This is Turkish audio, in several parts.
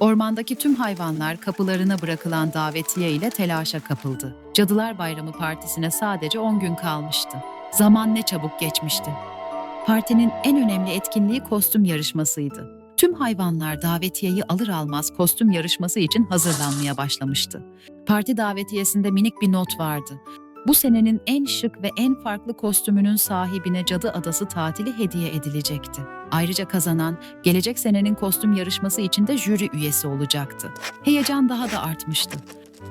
Ormandaki tüm hayvanlar kapılarına bırakılan davetiye ile telaşa kapıldı. Cadılar Bayramı partisine sadece 10 gün kalmıştı. Zaman ne çabuk geçmişti. Partinin en önemli etkinliği kostüm yarışmasıydı. Tüm hayvanlar davetiyeyi alır almaz kostüm yarışması için hazırlanmaya başlamıştı. Parti davetiyesinde minik bir not vardı. Bu senenin en şık ve en farklı kostümünün sahibine Cadı Adası tatili hediye edilecekti. Ayrıca kazanan gelecek senenin kostüm yarışması için de jüri üyesi olacaktı. Heyecan daha da artmıştı.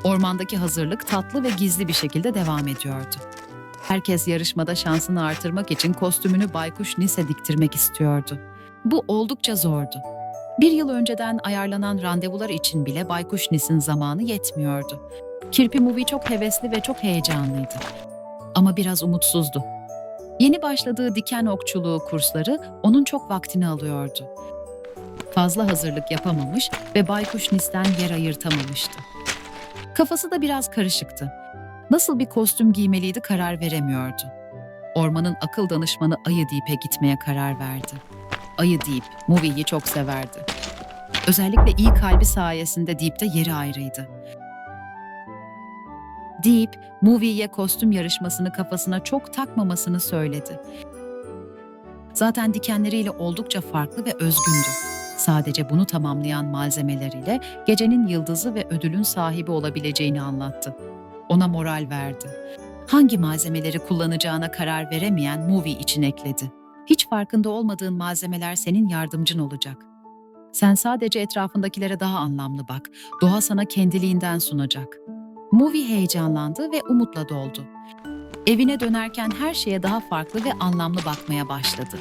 Ormandaki hazırlık tatlı ve gizli bir şekilde devam ediyordu. Herkes yarışmada şansını artırmak için kostümünü Baykuş Nis'e diktirmek istiyordu. Bu oldukça zordu. Bir yıl önceden ayarlanan randevular için bile Baykuş Nis'in zamanı yetmiyordu. Kirpi Movie çok hevesli ve çok heyecanlıydı. Ama biraz umutsuzdu. Yeni başladığı diken okçuluğu kursları onun çok vaktini alıyordu. Fazla hazırlık yapamamış ve Baykuş Nis'ten yer ayırtamamıştı. Kafası da biraz karışıktı. Nasıl bir kostüm giymeliydi karar veremiyordu. Ormanın akıl danışmanı Ayı Deep'e gitmeye karar verdi. Ayı Deep, Movie'yi çok severdi. Özellikle iyi kalbi sayesinde Deep'te yeri ayrıydı. Deep, Movie'ye kostüm yarışmasını kafasına çok takmamasını söyledi. Zaten dikenleriyle oldukça farklı ve özgündü. Sadece bunu tamamlayan malzemeleriyle gecenin yıldızı ve ödülün sahibi olabileceğini anlattı. Ona moral verdi. Hangi malzemeleri kullanacağına karar veremeyen Movie için ekledi. Hiç farkında olmadığın malzemeler senin yardımcın olacak. Sen sadece etrafındakilere daha anlamlı bak. Doğa sana kendiliğinden sunacak. Movie heyecanlandı ve umutla doldu. Evine dönerken her şeye daha farklı ve anlamlı bakmaya başladı.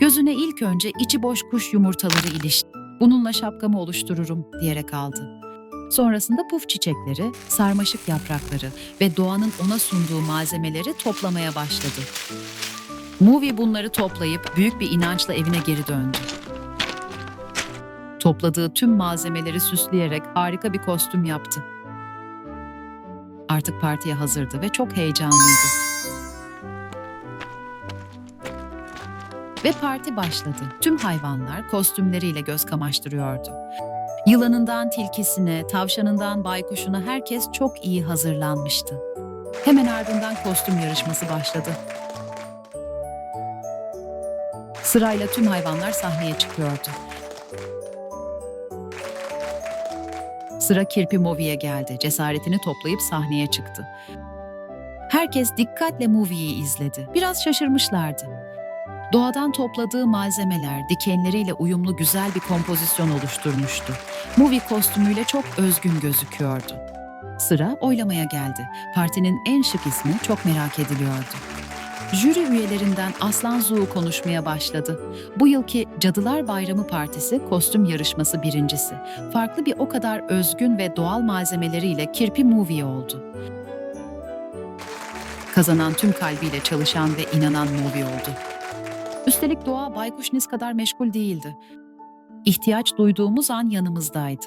Gözüne ilk önce içi boş kuş yumurtaları ilişti. Bununla şapkamı oluştururum diyerek aldı. Sonrasında puf çiçekleri, sarmaşık yaprakları ve doğanın ona sunduğu malzemeleri toplamaya başladı. Movie bunları toplayıp büyük bir inançla evine geri döndü. Topladığı tüm malzemeleri süsleyerek harika bir kostüm yaptı. Artık partiye hazırdı ve çok heyecanlıydı. Ve parti başladı. Tüm hayvanlar kostümleriyle göz kamaştırıyordu. Yılanından tilkisine, tavşanından baykuşuna herkes çok iyi hazırlanmıştı. Hemen ardından kostüm yarışması başladı. Sırayla tüm hayvanlar sahneye çıkıyordu. Sıra Kirpi Movie'ye geldi. Cesaretini toplayıp sahneye çıktı. Herkes dikkatle Movie'yi izledi. Biraz şaşırmışlardı. Doğadan topladığı malzemeler dikenleriyle uyumlu güzel bir kompozisyon oluşturmuştu. Movie kostümüyle çok özgün gözüküyordu. Sıra oylamaya geldi. Partinin en şık ismi çok merak ediliyordu. Jüri üyelerinden Aslan Zuu konuşmaya başladı. Bu yılki Cadılar Bayramı Partisi kostüm yarışması birincisi. Farklı bir o kadar özgün ve doğal malzemeleriyle Kirpi Movie oldu. Kazanan tüm kalbiyle çalışan ve inanan Movie oldu. Üstelik doğa Baykuş kadar meşgul değildi. İhtiyaç duyduğumuz an yanımızdaydı.